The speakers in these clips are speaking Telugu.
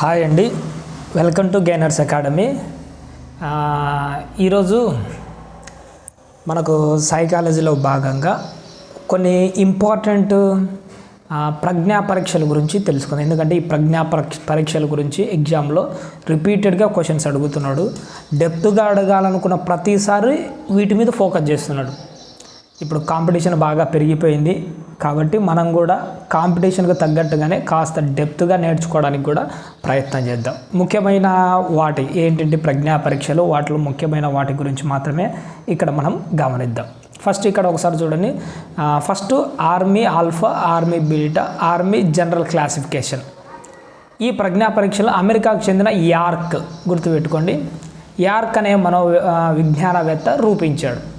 హాయ్ అండి. వెల్కమ్ టు గైనర్స్ అకాడమీ ఈరోజు మనకు సైకాలజీలో భాగంగా కొన్ని ఇంపార్టెంట్ ప్రజ్ఞా పరీక్షల గురించి తెలుసుకుందాం. ఎందుకంటే ఈ ప్రజ్ఞా పరీక్షల గురించి ఎగ్జామ్లో రిపీటెడ్గా క్వశ్చన్స్ అడుగుతున్నాడు. డెప్త్గా అడగాలనుకున్న ప్రతిసారి వీటి మీద ఫోకస్ చేస్తున్నాడు. ఇప్పుడు కాంపిటీషన్ బాగా పెరిగిపోయింది. కాబట్టి మనం కూడా కాంపిటీషన్కు తగ్గట్టుగానే కాస్త డెప్త్గా నేర్చుకోవడానికి కూడా ప్రయత్నం చేద్దాం. ముఖ్యమైన వాటి ఏంటంటే ప్రజ్ఞా పరీక్షలు వాటిలో ముఖ్యమైన వాటి గురించి మాత్రమే ఇక్కడ మనం గమనిద్దాం. ఫస్ట్ ఇక్కడ ఒకసారి చూడండి. First army alpha army beta army general classification. ఈ ప్రజ్ఞా పరీక్షలు అమెరికాకు చెందిన యార్క్ గుర్తుపెట్టుకోండి. యార్క్ అనే మనో విజ్ఞానవేత్త రూపించాడు.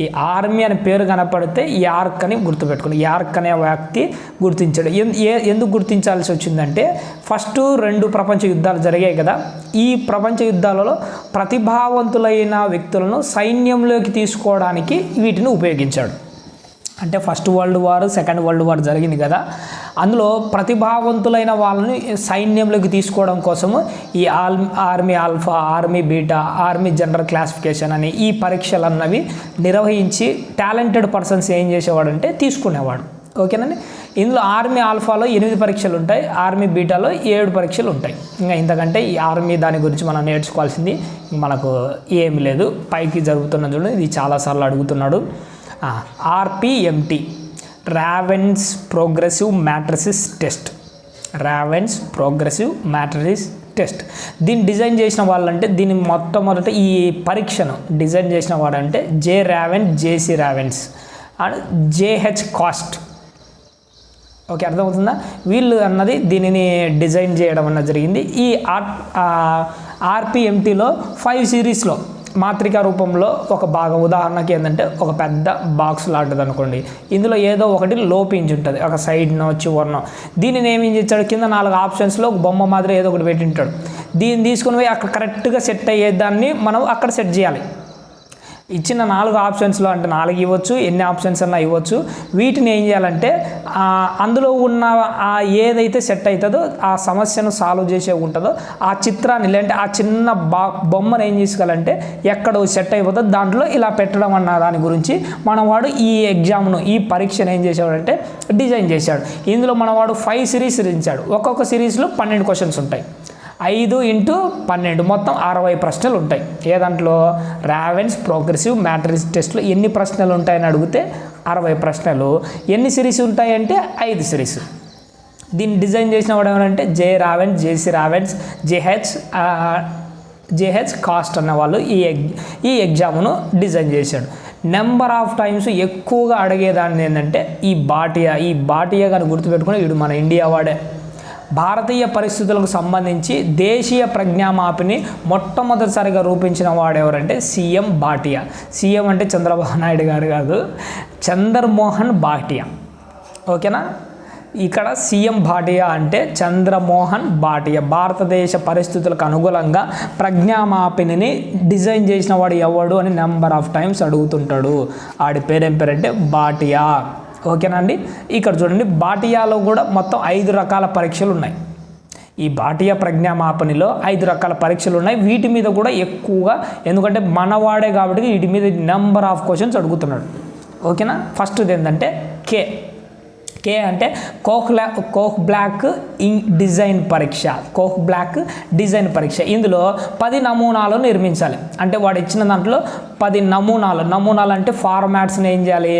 ఈ ఆర్మీ అనే పేరు కనపడితే యార్క్ అని గుర్తుపెట్టుకుని యార్క్ అనే వ్యక్తి గుర్తించాడు. ఏ- ఎందుకు గుర్తించాల్సి వచ్చిందంటే ఫస్ట్ రెండు ప్రపంచ యుద్ధాలు జరిగాయి కదా. ఈ ప్రపంచ యుద్ధాలలో ప్రతిభావంతులైన వ్యక్తులను సైన్యంలోకి తీసుకోవడానికి వీటిని ఉపయోగించాడు. అంటే first world war second world war జరిగింది కదా. అందులో ప్రతిభావంతులైన వాళ్ళని సైన్యంలోకి తీసుకోవడం కోసము ఈ all army alpha army beta army general classification అని ఈ పరీక్షలు అన్నవి నిర్వహించి టాలెంటెడ్ పర్సన్స్ ఏం చేసేవాడంటే తీసుకునేవాడు. ఓకేనండి? ఇందులో ఆర్మీ ఆల్ఫాలో ఎనిమిది పరీక్షలు ఉంటాయి ఆర్మీ బీటాలో ఏడు పరీక్షలు ఉంటాయి. ఇంకా ఇంతకంటే ఈ ఆర్మీ దాని గురించి మనం నేర్చుకోవాల్సింది మనకు ఏమి లేదు. పైకి జరుగుతున్న చూడండి ఇది చాలాసార్లు అడుగుతున్నాడు. RPMT Raven's progressive matrices test Raven's progressive matrices test దీన్ని డిజైన్ చేసిన వాళ్ళంటే దీన్ని మొట్టమొదట ఈ పరీక్షను డిజైన్ చేసిన వాడంటే J Raven JC Raven's and JH cast okay అర్థమవుతుందా? వీళ్ళు అన్నది దీనిని డిజైన్ చేయడం అన్నది జరిగింది. ఈ ఆర్ ఆర్పిఎంటీలో ఫైవ్ సిరీస్లో మాత్రిక రూపంలో ఒక భాగం ఉదాహరణకి ఏంటంటే ఒక పెద్ద బాక్స్ లాంటిది అనుకోండి ఇందులో ఏదో ఒకటి లోపించి ఉంటుంది ఒక సైడ్నో చివరినో. దీనిని ఏమేం చేస్తాడు? కింద నాలుగు ఆప్షన్స్లో ఒక బొమ్మ మాదిరి ఏదో ఒకటి పెట్టింటాడు. దీన్ని తీసుకుని పోయి అక్కడ కరెక్ట్గా సెట్ అయ్యేదాన్ని మనం అక్కడ సెట్ చేయాలి. ఇచ్చిన నాలుగు ఆప్షన్స్లో అంటే నాలుగు ఇవ్వచ్చు ఎన్ని ఆప్షన్స్ అన్నా ఇవ్వచ్చు. వీటిని ఏం చేయాలంటే అందులో ఉన్న ఆ ఏదైతే సెట్ అవుతుందో ఆ సమస్యను సాల్వ్ చేసే ఉంటుందో ఆ చిత్రాన్ని లేదంటే ఆ చిన్న బా బొమ్మను ఏం చేసుకోవాలంటే ఎక్కడ సెట్ అయిపోతుందో దాంట్లో ఇలా పెట్టడం అన్న దాని గురించి మనవాడు ఈ ఎగ్జామ్ను ఈ పరీక్షను ఏం చేసేవాడంటే డిజైన్ చేశాడు. ఇందులో మనవాడు ఫైవ్ సిరీస్ ఇచ్చాడు ఒక్కొక్క సిరీస్లో పన్నెండు క్వశ్చన్స్ ఉంటాయి. ఐదు ఇంటూ పన్నెండు. మొత్తం అరవై ప్రశ్నలు ఉంటాయి. ఏ దాంట్లో? రావెన్స్ ప్రోగ్రెసివ్ మ్యాట్రిక్స్ టెస్ట్లో ఎన్ని ప్రశ్నలు ఉంటాయని అడిగితే అరవై ప్రశ్నలు. ఎన్ని సిరీస్ ఉంటాయంటే ఐదు సిరీస్. దీన్ని డిజైన్ చేసిన వాడు ఎవరంటే? J Raven's JC Raven's JH JH cost అన్న వాళ్ళు ఈ ఎగ్ ఈ ఎగ్జామ్ను డిజైన్ చేశాడు. నెంబర్ ఆఫ్ టైమ్స్ ఎక్కువగా అడిగేదాన్ని ఏంటంటే ఈ బాటియా. ఈ బాటియా కానీ గుర్తుపెట్టుకుని వీడు మన ఇండియా వాడే. భారతీయ పరిస్థితులకు సంబంధించి దేశీయ ప్రజ్ఞామాపిని మొట్టమొదటిసారిగా రూపించిన వాడు ఎవరంటే సీఎం భాటియా సీఎం అంటే చంద్రబాబు నాయుడు గారు కాదు చంద్రమోహన్ భాటియా ఓకేనా? ఇక్కడ సీఎం భాటియా అంటే చంద్రమోహన్ భాటియా భారతదేశ పరిస్థితులకు అనుగుణంగా ప్రజ్ఞామాపిని డిజైన్ చేసిన వాడు ఎవడు అని నెంబర్ ఆఫ్ టైమ్స్ అడుగుతుంటాడు. ఆడి పేరేం పేరంటే భాటియా ఓకేనా అండి ఇక్కడ చూడండి బాటియాలో కూడా మొత్తం ఐదు రకాల పరీక్షలు ఉన్నాయి. ఈ భాటియా ప్రజ్ఞామాపనిలో ఐదు రకాల పరీక్షలు ఉన్నాయి. వీటి మీద కూడా ఎక్కువగా ఎందుకంటే మనవాడే కాబట్టి వీటి మీద నెంబర్ ఆఫ్ క్వశ్చన్స్ అడుగుతున్నాడు. ఓకేనా? ఫస్ట్ ఏంటంటే కే. కే అంటే కోక్ లా కోక్ బ్లాక్ ఇన్ డిజైన్ పరీక్ష. కోక్ బ్లాక్ డిజైన్ పరీక్ష. ఇందులో పది నమూనాలు నిర్మించాలి. అంటే వాడు ఇచ్చిన దాంట్లో పది నమూనాలు. నమూనాలు అంటే ఫార్మాట్స్ని ఏం చేయాలి?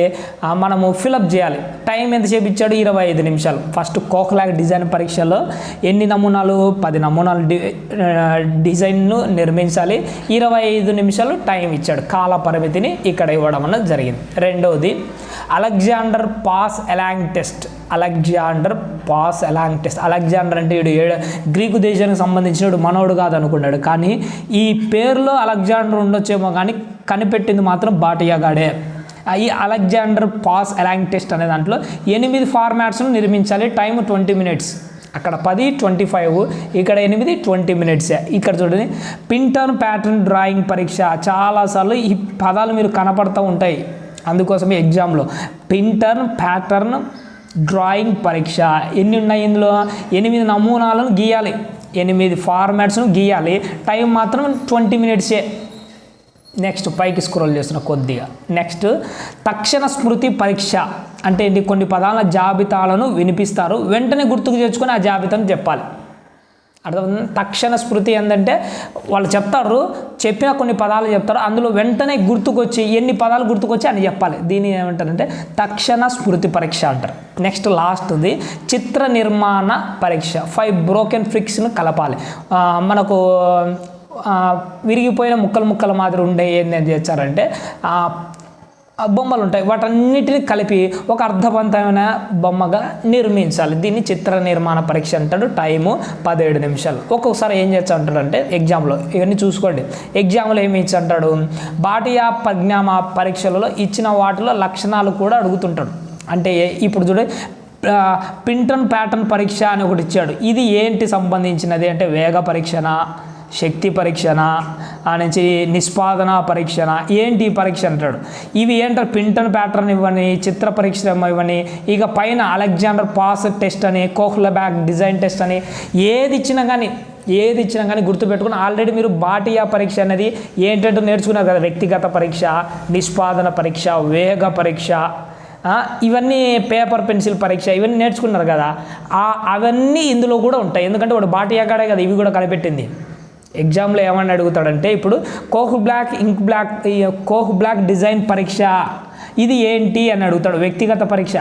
మనము ఫిలప్ చేయాలి. టైం ఎంతసేపు ఇచ్చాడు ఇరవై ఐదు నిమిషాలు. ఫస్ట్ కోక్లాగ్ డిజైన్ పరీక్షలో ఎన్ని నమూనాలు? పది నమూనాలు డి డిజైన్ను నిర్మించాలి. ఇరవై ఐదు నిమిషాలు టైం ఇచ్చాడు. కాల పరిమితిని ఇక్కడ ఇవ్వడం అన్నది జరిగింది. రెండవది Alexander pass along test. Alexander pass along test. Alexander అంటే వీడు ఏడు గ్రీకు దేశానికి సంబంధించిన మనోడు కాదు అనుకున్నాడు కానీ ఈ పేరులో అలెగ్జాండర్ ఉండొచ్చేమో కానీ కనిపెట్టింది మాత్రం బాటియాగాడే ఈ అలెగ్జాండర్ పాస్ ఎలాంగ్ టెస్ట్ అనే దాంట్లో ఎనిమిది ఫార్మాట్స్ను నిర్మించాలి. Time twenty minutes. అక్కడ పది ట్వంటీ ఫైవ్ ఇక్కడ ఎనిమిది ట్వంటీ మినిట్స్. ఇక్కడ చూడండి పింటర్న్ ప్యాటర్న్ డ్రాయింగ్ పరీక్ష. చాలాసార్లు ఈ పదాలు మీరు కనపడుతూ ఉంటాయి. అందుకోసమే ఎగ్జామ్లో. పింటర్న్ ప్యాటర్న్ డ్రాయింగ్ పరీక్ష ఎన్ని ఉన్నాయి ఇందులో? ఎనిమిది నమూనాలను గీయాలి. ఎనిమిది ఫార్మాట్స్ను గీయాలి. టైం మాత్రం ట్వంటీ మినిట్సే. నెక్స్ట్ పైకి స్క్రోల్ చేస్తున్న కొద్దిగా. నెక్స్ట్ తక్షణ స్మృతి పరీక్ష. అంటే ఏంటి? కొన్ని పదాల జాబితాలను వినిపిస్తారు. వెంటనే గుర్తుకు తెచ్చుకొని ఆ జాబితాను చెప్పాలి. అర్థం తక్షణ స్మృతి ఏంటంటే వాళ్ళు చెప్తారు చెప్పిన కొన్ని పదాలు చెప్తారు అందులో వెంటనే గుర్తుకొచ్చి ఎన్ని పదాలు గుర్తుకొచ్చి అని చెప్పాలి. దీన్ని ఏమంటారంటే తక్షణ స్మృతి పరీక్ష అంటారు. నెక్స్ట్ లాస్ట్ది చిత్ర నిర్మాణ పరీక్ష. ఫైవ్ బ్రోకెన్ ఫ్రిక్స్ను కలపాలి. మనకు విరిగిపోయిన ముక్కలు ముక్కల మాదిరి ఉండే ఏంది చేస్తారంటే బొమ్మలు ఉంటాయి. వాటన్నిటిని కలిపి ఒక అర్థవంతమైన బొమ్మగా నిర్మించాలి. దీన్ని చిత్ర నిర్మాణ పరీక్ష అంటాడు. టైము పదిహేడు నిమిషాలు. ఒక్కొక్కసారి ఏం చేస్తా అంటాడంటే ఎగ్జామ్లో ఇవన్నీ చూసుకోండి. ఎగ్జామ్లో ఏమి ఇచ్చి అంటాడు బాటియా ప్రజ్ఞామ పరీక్షలలో ఇచ్చిన వాటిలో లక్షణాలు కూడా అడుగుతుంటాడు. అంటే ఇప్పుడు చూడ పింటన్ ప్యాటర్న్ పరీక్ష అని ఒకటి ఇచ్చాడు. ఇది ఏంటి సంబంధించినది? అంటే వేగ పరీక్షనా? శక్తి పరీక్షణ ఆ నుంచి నిష్పాదన పరీక్షణ ఏంటి పరీక్ష అంటాడు. ఇవి ఏంటారు పింటన్ ప్యాటర్న్ ఇవ్వని చిత్ర పరీక్ష ఇవ్వని ఇక పైన అలెగ్జాండర్ పాస్ టెస్ట్ అని కోహ్ల బ్యాగ్ డిజైన్ టెస్ట్ అని ఏది ఇచ్చినా కానీ ఏది ఇచ్చినా కానీ గుర్తుపెట్టుకుని ఆల్రెడీ మీరు బాటియా పరీక్ష అనేది ఏంటంటే నేర్చుకున్నారు కదా వ్యక్తిగత పరీక్ష నిష్పాదన పరీక్ష వేగ పరీక్ష ఇవన్నీ పేపర్ పెన్సిల్ పరీక్ష ఇవన్నీ నేర్చుకున్నారు కదా అవన్నీ ఇందులో కూడా ఉంటాయి. ఎందుకంటే వాడు బాటియా కాడే కదా ఇవి కూడా కనిపెట్టింది. ఎగ్జామ్లో ఏమని అడుగుతాడంటే ఇప్పుడు Kohs block ink block Kohs block design పరీక్ష ఇది ఏంటి అని అడుగుతాడు వ్యక్తిగత పరీక్ష.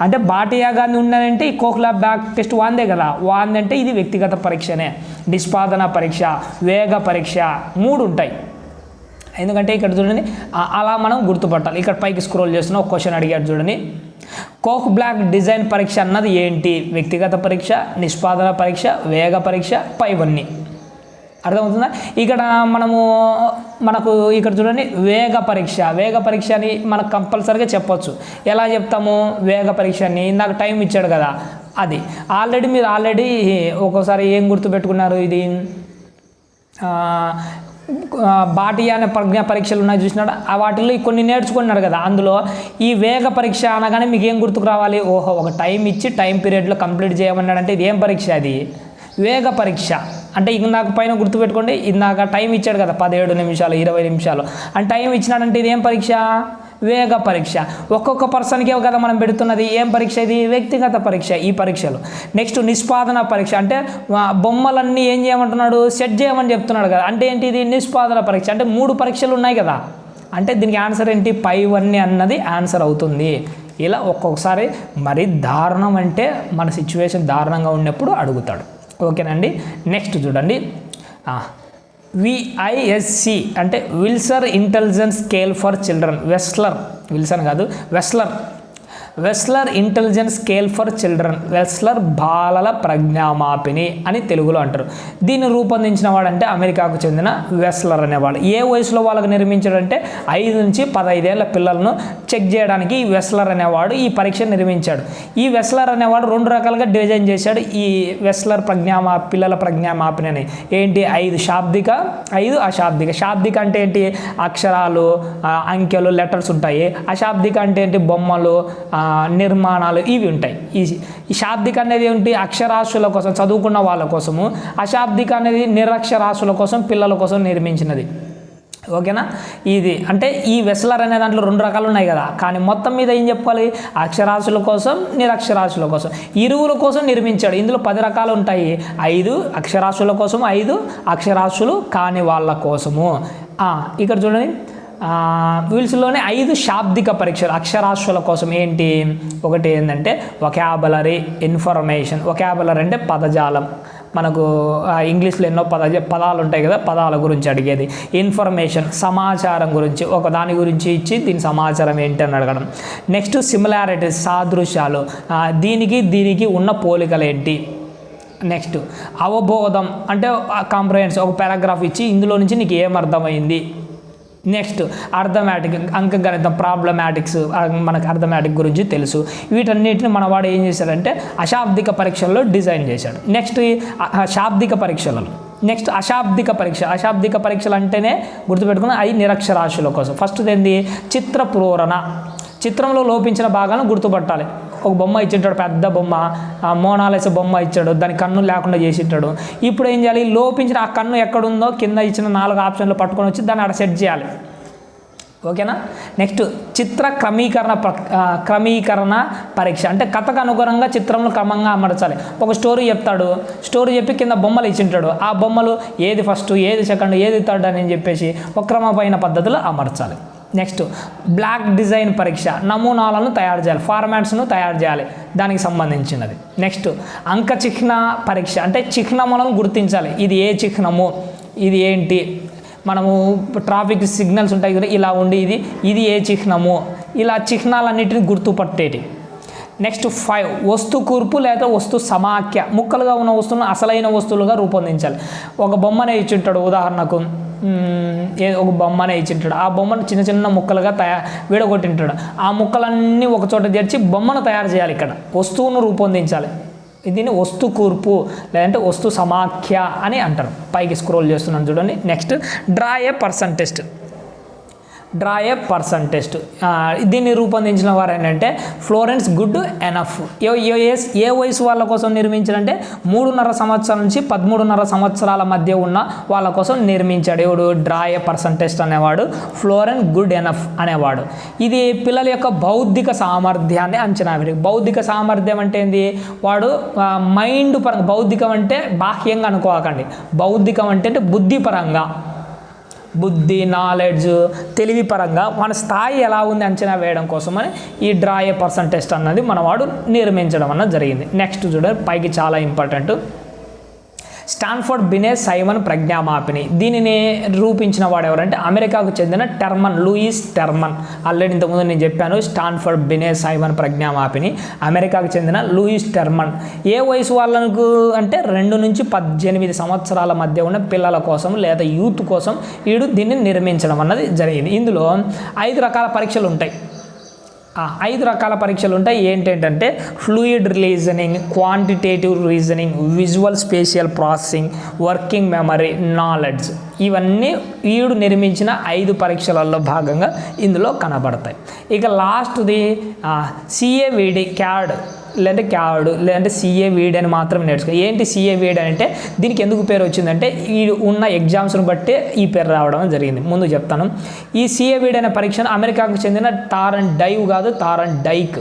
అంటే బాటియా గాంధీ ఉన్నదంటే ఈ కోహ్లా బ్యాక్ టెస్ట్ వాందే కదా వాందంటే ఇది వ్యక్తిగత పరీక్షనే. నిష్పాదన పరీక్ష వేగ పరీక్ష మూడు ఉంటాయి. ఎందుకంటే ఇక్కడ చూడండి అలా మనం గుర్తుపట్టాలి. ఇక్కడ పైకి స్క్రోల్ చేస్తున్న ఒక క్వశ్చన్ అడిగాడు చూడండి. కోక్ బ్లాక్ డిజైన్ పరీక్ష అన్నది ఏంటి? వ్యక్తిగత పరీక్ష నిష్పాదన పరీక్ష వేగ పరీక్ష పైవన్నీ. అర్థమవుతుందా? ఇక్కడ మనము మనకు ఇక్కడ చూడండి వేగ పరీక్ష. వేగ పరీక్ష అని మనకు కంపల్సరీగా చెప్పొచ్చు. ఎలా చెప్తాము? వేగ పరీక్ష అని నాకు టైం ఇచ్చాడు కదా అది. ఆల్రెడీ మీరు ఆల్రెడీ ఒక్కోసారి ఏం గుర్తుపెట్టుకున్నారు ఇది? బాటియా అనే ప్రజ్ఞా పరీక్షలు ఉన్నాయి చూసినాడు? ఆ వాటిల్లో కొన్ని నేర్చుకున్నాడు కదా అందులో ఈ వేగ పరీక్ష అనగానే మీకు ఏం గుర్తుకు రావాలి? ఓహో ఒక టైం ఇచ్చి టైం పీరియడ్లో కంప్లీట్ చేయమన్నాడంటే ఇది ఏం పరీక్ష అది? వేగ పరీక్ష. అంటే ఇందాక పైన గుర్తుపెట్టుకోండి ఇందాక టైం ఇచ్చాడు కదా పదిహేడు నిమిషాలు ఇరవై నిమిషాలు. అంటే టైం ఇచ్చినాడంటే ఇది ఏం పరీక్ష? వేగ పరీక్ష. ఒక్కొక్క పర్సన్కే కదా మనం పెడుతున్నది ఏం పరీక్ష ఇది? వ్యక్తిగత పరీక్ష ఈ పరీక్షలు. నెక్స్ట్ నిష్పాదన పరీక్ష. అంటే బొమ్మలన్నీ ఏం చేయమంటున్నాడు? సెట్ చేయమని చెప్తున్నాడు కదా. అంటే ఏంటి ఇది? నిష్పాదన పరీక్ష. అంటే మూడు పరీక్షలు ఉన్నాయి కదా. అంటే దీనికి ఆన్సర్ ఏంటి? పైవన్నీ అన్నది ఆన్సర్ అవుతుంది. ఇలా ఒక్కొక్కసారి మరి దారుణం అంటే మన సిచ్యువేషన్ దారుణంగా ఉన్నప్పుడు అడుగుతాడు. ఓకేనండి. నెక్స్ట్ చూడండి. విఐఎస్సి అంటే Wechsler intelligence scale for children Wechsler Wilson కాదు. Wechsler Wechsler intelligence scale for children Wechsler బాలల ప్రజ్ఞామాపిని అని తెలుగులో అంటారు. దీన్ని రూపొందించిన వాడంటే అమెరికాకు చెందిన వెస్లర్ అనేవాడు. ఏ వయసులో వాళ్ళకు నిర్మించాడంటే ఐదు నుంచి పదైదేళ్ళ పిల్లలను చెక్ చేయడానికి ఈ వెస్లర్ అనేవాడు ఈ పరీక్ష నిర్మించాడు. ఈ వెస్లర్ అనేవాడు రెండు రకాలుగా డిజైన్ చేశాడు. ఈ వెస్లర్ ప్రజ్ఞామా పిల్లల ప్రజ్ఞామాపిని అని. ఏంటి? ఐదు శాబ్దిక? ఐదు అశాబ్దిక. శాబ్దిక అంటే ఏంటి? అక్షరాలు అంకెలు లెటర్స్ ఉంటాయి. అశాబ్దిక అంటే ఏంటి? బొమ్మలు నిర్మాణాలు ఇవి ఉంటాయి. ఈ ఈ శాబ్దిక అనేది ఏంటి? అక్షరాస్యుల కోసం చదువుకున్న వాళ్ళ కోసము. అశాబ్దిక అనేది నిరక్షరాస్యుల కోసం పిల్లల కోసం నిర్మించినది. ఓకేనా? ఇది అంటే ఈ వెస్లర్ అనే దాంట్లో రెండు రకాలు ఉన్నాయి కదా. కానీ మొత్తం మీద ఏం చెప్పాలి? అక్షరాస్యుల కోసం నిరక్షరాస్యుల కోసం. ఇరువుల కోసం నిర్మించాడు. ఇందులో పది రకాలు ఉంటాయి. ఐదు అక్షరాస్యుల కోసం ఐదు అక్షరాస్యులు కాని వాళ్ళ కోసము. ఇక్కడ చూడండి. వీల్స్లోనే ఐదు శాబ్దిక పరీక్షలు అక్షరాస్యుల కోసం ఏంటి? ఒకటి ఏంటంటే ఒకాబులరీ ఇన్ఫర్మేషన్ ఒకాబులరీ అంటే పదజాలం. మనకు ఇంగ్లీష్లో ఎన్నో పద పదాలు ఉంటాయి కదా పదాల గురించి అడిగేది. ఇన్ఫర్మేషన్ సమాచారం గురించి ఒక దాని గురించి ఇచ్చి దీని సమాచారం ఏంటి అని అడగడం. నెక్స్ట్ సిమిలారిటీస్ సాదృశ్యాలు. దీనికి దీనికి ఉన్న పోలికలు ఏంటి? నెక్స్ట్ అవబోధం. అంటే కాంప్రహెన్స్ ఒక పారాగ్రాఫ్ ఇచ్చి ఇందులో నుంచి నీకు ఏం అర్థమైంది? నెక్స్ట్ అర్థమాటిక్ అంకగణితం ప్రాబ్లమాటిక్స్ మనకు అర్థమాటిక్ గురించి తెలుసు. వీటన్నిటిని మనవాడు ఏం చేశాడంటే అశాబ్దిక పరీక్షల్లో డిజైన్ చేశాడు. నెక్స్ట్ శాబ్దిక పరీక్షలలో నెక్స్ట్ అశాబ్దిక పరీక్ష. అశాబ్దిక పరీక్షలు అంటేనే గుర్తుపెట్టుకుని అవి నిరక్షరాశుల కోసం. ఫస్ట్ ఏంది? చిత్ర ప్రేరణ చిత్రంలో లోపించిన భాగాలను గుర్తుపట్టాలి. ఒక బొమ్మ ఇచ్చింటాడు పెద్ద బొమ్మ. ఆ మోనాలస బొమ్మ ఇచ్చాడు దాని కన్ను లేకుండా చేసింటాడు ఇప్పుడు ఏం చేయాలి? లోపించిన ఆ కన్ను ఎక్కడుందో కింద ఇచ్చిన నాలుగు ఆప్షన్లు పట్టుకొని వచ్చి దాన్ని అక్కడ సెట్ చేయాలి. ఓకేనా? నెక్స్ట్ చిత్ర క్రమీకరణ ప్ర- క్రమీకరణ పరీక్ష. అంటే కథకు అనుగుణంగా చిత్రంలో క్రమంగా అమర్చాలి. ఒక స్టోరీ చెప్తాడు. స్టోరీ చెప్పి కింద బొమ్మలు ఇచ్చింటాడు. ఆ బొమ్మలు ఏది ఫస్ట్ ఏది సెకండ్ ఏది థర్డ్ అని చెప్పేసి ఒక క్రమమైన పద్ధతిలో అమర్చాలి. నెక్స్ట్ బ్లాక్ డిజైన్ పరీక్ష. నమూనాలను తయారు చేయాలి. ఫార్మాట్స్ను తయారు చేయాలి. దానికి సంబంధించినది. నెక్స్ట్ అంక చిహ్న పరీక్ష. అంటే చిహ్నములను గుర్తించాలి. ఇది ఏ చిహ్నము? ఇది ఏంటి? మనము ట్రాఫిక్ సిగ్నల్స్ ఉంటాయి కదా ఇలా ఉండి ఇది ఇది ఏ చిహ్నము? ఇలా చిహ్నాలన్నిటిని గుర్తుపట్టేటి. నెక్స్ట్ ఫైవ్ వస్తు కూర్పు లేదా వస్తు సమాఖ్య. ముక్కలుగా ఉన్న వస్తువులను అసలైన వస్తువులుగా రూపొందించాలి. ఒక బొమ్మనే ఇచ్చింటాడు ఉదాహరణకు. ఒక బొమ్మనే ఇచ్చింటాడు. ఆ బొమ్మను చిన్న చిన్న ముక్కలుగా తయారు విడగొట్టింటాడు. ఆ ముక్కలన్నీ ఒక చోట చేర్చి బొమ్మను తయారు చేయాలి ఇక్కడ. వస్తువును రూపొందించాలి. దీన్ని వస్తు కూర్పు లేదంటే వస్తు సమాఖ్య అని అంటారు. పైకి స్క్రోల్ చేస్తున్నాను చూడండి. Next draw a person test. Draw a person test. దీన్ని రూపొందించిన వారు ఏంటంటే ఫ్లోరెన్స్ గుడ్ ఎనఫ్. ఏ ఏ వయసు వాళ్ళ కోసం నిర్మించారంటే మూడున్నర సంవత్సరాల నుంచి పదమూడున్నర సంవత్సరాల మధ్య ఉన్న వాళ్ళ కోసం నిర్మించాడు. ఎవడు? డ్రా ఏ పర్సన్ టెస్ట్ అనేవాడు ఫ్లోరెన్ గుడ్ ఎనఫ్ అనేవాడు. ఇది పిల్లల యొక్క బౌద్ధిక సామర్థ్యాన్ని అంచనా వేయడం. బౌద్ధిక సామర్థ్యం అంటే ఏంది? వాడు మైండ్ పరంగా బౌద్ధికం అంటే బాహ్యంగా అనుకోకండి. బౌద్ధికం అంటే బుద్ధిపరంగా బుద్ధి నాలెడ్జ్ తెలివి పరంగా మన స్థాయి ఎలా ఉంది అంచనా వేయడం కోసమని ఈ డ్రా ఏ పర్సన్ టెస్ట్ అన్నది మనవాడు నిర్మించడం అన్నది జరిగింది. నెక్స్ట్ చూడండి పైకి చాలా ఇంపార్టెంట్ స్టాన్ఫోర్డ్ బినే సైమన్ ప్రజ్ఞామాపిని. దీనిని రూపించిన వాడు ఎవరంటే అమెరికాకు చెందిన టెర్మన్ లూయిస్ టెర్మన్. ఆల్రెడీ ఇంతకుముందు నేను చెప్పాను స్టాన్ఫోర్డ్ బినే సైమన్ ప్రజ్ఞామాపిని. అమెరికాకు చెందిన లూయిస్ టెర్మన్. ఏ వయసు వాళ్ళకు అంటే రెండు నుంచి పద్దెనిమిది సంవత్సరాల మధ్య ఉన్న పిల్లల కోసం లేదా యూత్ కోసం వీడు దీన్ని నిర్మించడం అన్నది జరిగింది. ఇందులో ఐదు రకాల పరీక్షలు ఉంటాయి ఐదు రకాల పరీక్షలు ఉంటాయి ఏంటంటే fluid reasoning quantitative reasoning visual spatial processing working memory knowledge ఇవన్నీ ఈడు నిర్మించిన ఐదు పరీక్షలలో భాగంగా ఇందులో కనబడతాయి ఇక లాస్ట్ది సిఏవిడి క్యాడ్ లేదంటే క్యాడ్ లేదంటే సిఏ వీడ్ అని మాత్రం నేర్చుకో. ఏంటి సిఏ వీడ్ అంటే దీనికి ఎందుకు పేరు వచ్చిందంటే ఈ ఉన్న ఎగ్జామ్స్ను బట్టే ఈ పేరు రావడం జరిగింది. ముందు చెప్తాను. ఈ సిఏ వీడ్ అనే పరీక్షను అమెరికాకు చెందిన టారన్ డైవ్ కాదు టారన్ డైక్.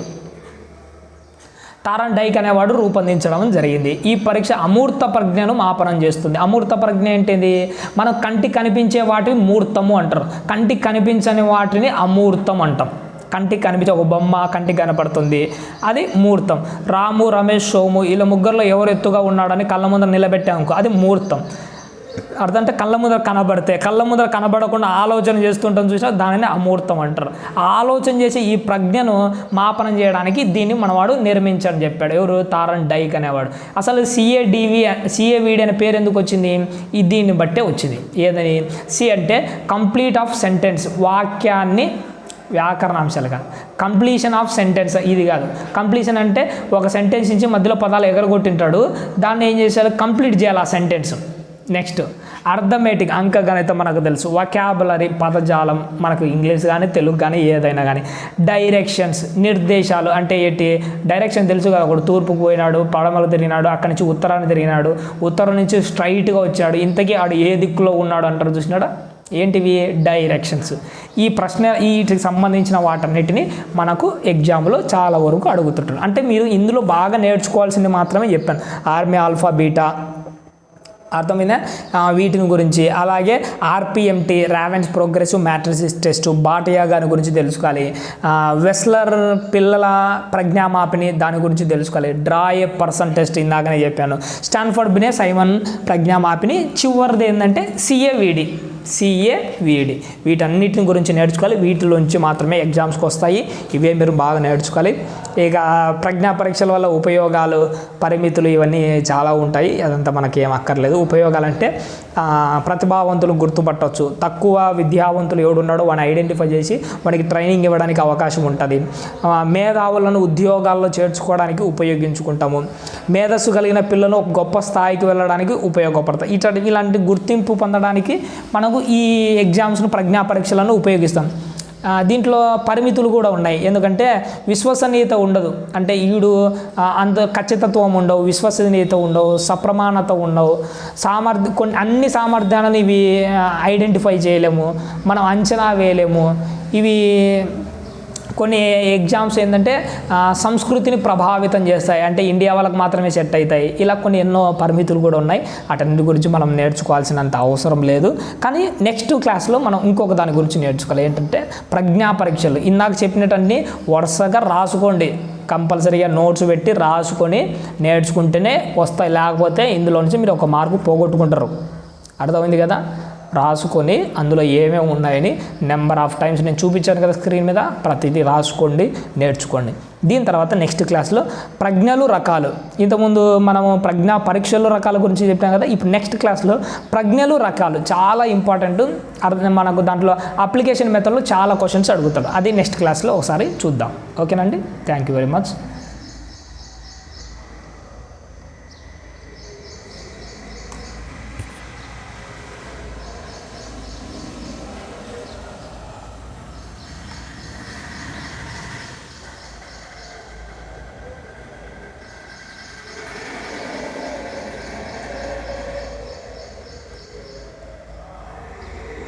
తారన్ డైక్ అనేవాడు రూపొందించడం జరిగింది. ఈ పరీక్ష అమూర్త ప్రజ్ఞను మాపనం చేస్తుంది. అమూర్త ప్రజ్ఞ ఏంటిది? మనం కంటికి కనిపించే వాటిని మూర్తము అంటారు. కంటికి కనిపించని వాటిని అమూర్తం అంటాం. కంటికి కనిపించే ఒక బొమ్మ కంటికి కనపడుతుంది. అది ముహూర్తం రాము రమేష్ సోము వీళ్ళ ముగ్గురులో ఎవరు ఎత్తుగా ఉన్నాడని కళ్ళ ముందర నిలబెట్టామనుకో అది ముహూర్తం అర్థంటే కళ్ళ ముందర కనబడితే కళ్ళ ముందర కనబడకుండా ఆలోచన చేస్తుంటాం చూసినా దానిని అమూర్తం అంటారు. ఆ ఆలోచన చేసి ఈ ప్రజ్ఞను మాపనం చేయడానికి దీన్ని మనవాడు నిర్మించని చెప్పాడు. ఎవరు? తారన్ డైక్ అనేవాడు. అసలు సిఏడివి సిఏవిడి అనే పేరు ఎందుకు వచ్చింది? ఈ దీన్ని బట్టే వచ్చింది. ఏదని? సి అంటే కంప్లీట్ ఆఫ్ సెంటెన్స్. వాక్యాన్ని వ్యాకరణాంశాలుగా. కంప్లీషన్ ఆఫ్ సెంటెన్స్ ఇది కాదు. కంప్లీషన్ అంటే ఒక సెంటెన్స్ నుంచి మధ్యలో పదాలు ఎగరగొట్టింటాడు. దాన్ని ఏం చేశారు కంప్లీట్ చేయాలి ఆ సెంటెన్స్ నెక్స్ట్ అర్థమేటిక్ అంకగణితం మనకు తెలుసు. వకాబులరీ పదజాలం మనకు ఇంగ్లీష్ కానీ తెలుగు కానీ ఏదైనా కానీ డైరెక్షన్స్ నిర్దేశాలు అంటే ఏంటి? డైరెక్షన్ తెలుసు కదా ఒకడు తూర్పుకు పోయినాడు పడమలు తిరిగినాడు అక్కడి నుంచి ఉత్తరాన్ని తిరిగినాడు. ఉత్తరం నుంచి స్ట్రైట్గా వచ్చాడు. ఇంతకీ ఆడు ఏ దిక్కులో ఉన్నాడు అంటారు చూసినాడా? ఏంటివి? డైరెక్షన్స్ ఈ ప్రశ్న వీటికి సంబంధించిన వాటన్నిటిని మనకు ఎగ్జామ్లో చాలా వరకు అడుగుతుంటారు. అంటే మీరు ఇందులో బాగా నేర్చుకోవాల్సింది మాత్రమే చెప్పాను. Army alpha beta. అర్థమైందా? వీటిని గురించి. అలాగే RPMT Raven's progressive matrices test Bhatia గారి గురించి తెలుసుకోవాలి. వెస్లర్ పిల్లల ప్రజ్ఞామాపిని దాని గురించి తెలుసుకోవాలి. డ్రా ఏ పర్సన్ టెస్ట్ ఇందాకనే చెప్పాను. స్టాన్ఫర్డ్ బినే సైమన్ ప్రజ్ఞామాపిని. చివరిది ఏంటంటే సిఏవిడి సిఏ వీడి. వీటన్నిటిని గురించి నేర్చుకోవాలి. వీటిలోంచి మాత్రమే ఎగ్జామ్స్కి వస్తాయి. ఇవే మీరు బాగా నేర్చుకోవాలి. ఇక ప్రజ్ఞా పరీక్షల వల్ల ఉపయోగాలు పరిమితులు ఇవన్నీ చాలా ఉంటాయి. అదంతా మనకి ఏం అక్కర్లేదు. ఉపయోగాలు అంటే ప్రతిభావంతులు గుర్తుపట్టవచ్చు తక్కువ విద్యావంతులు ఎవడున్నాడో వాడిని ఐడెంటిఫై చేసి వాడికి ట్రైనింగ్ ఇవ్వడానికి అవకాశం ఉంటుంది. మేధావులను ఉద్యోగాల్లో చేర్చుకోవడానికి ఉపయోగించుకుంటాము. మేధస్సు కలిగిన పిల్లలు ఒక గొప్ప స్థాయికి వెళ్ళడానికి ఉపయోగపడతాయి. ఇట్లాంటి ఇలాంటి గుర్తింపు పొందడానికి మనకు ఈ ఎగ్జామ్స్ను ప్రజ్ఞా పరీక్షలను ఉపయోగిస్తాం. దీంట్లో పరిమితులు కూడా ఉన్నాయి. ఎందుకంటే విశ్వసనీయత ఉండదు. అంటే ఈడు అంత ఖచ్చితత్వం ఉండవు విశ్వసనీయత ఉండవు సప్రమాణత ఉండవు. సామర్థ్య కొన్ని అన్ని సామర్థ్యాలను ఇవి ఐడెంటిఫై చేయలేము. మనం అంచనా వేయలేము. ఇవి కొన్ని ఎగ్జామ్స్ ఏంటంటే సంస్కృతిని ప్రభావితం చేస్తాయి. అంటే ఇండియా వాళ్ళకి మాత్రమే సెట్ అవుతాయి. ఇలా కొన్ని ఎన్నో పరిమితులు కూడా ఉన్నాయి. అటన్నిటి గురించి మనం నేర్చుకోవాల్సినంత అవసరం లేదు. కానీ నెక్స్ట్ క్లాస్లో మనం ఇంకొక దాని గురించి నేర్చుకోవాలి. ఏంటంటే ప్రజ్ఞా పరీక్షలు. ఇందాక చెప్పినటన్నీ వరుసగా రాసుకోండి. కంపల్సరీగా నోట్స్ పెట్టి రాసుకొని నేర్చుకుంటేనే వస్తాయి. లేకపోతే ఇందులో నుంచి మీరు ఒక మార్కు పోగొట్టుకుంటారు. అర్థమైంది కదా? రాసుకొని అందులో ఏమేమి ఉన్నాయని నెంబర్ ఆఫ్ టైమ్స్ నేను చూపించాను కదా స్క్రీన్ మీద. ప్రతిదీ రాసుకోండి నేర్చుకోండి. దీని తర్వాత నెక్స్ట్ క్లాస్లో ప్రజ్ఞలు రకాలు. ఇంతకుముందు మనము ప్రజ్ఞా పరీక్షలు రకాల గురించి చెప్పాం కదా ఇప్పుడు నెక్స్ట్ క్లాస్లో ప్రజ్ఞలు రకాలు చాలా ఇంపార్టెంట్. అర్థం మనకు దాంట్లో అప్లికేషన్ మెథడ్లో చాలా క్వశ్చన్స్ అడుగుతాడు. అది నెక్స్ట్ క్లాస్లో ఒకసారి చూద్దాం. ఓకేనండి? Thank you very much.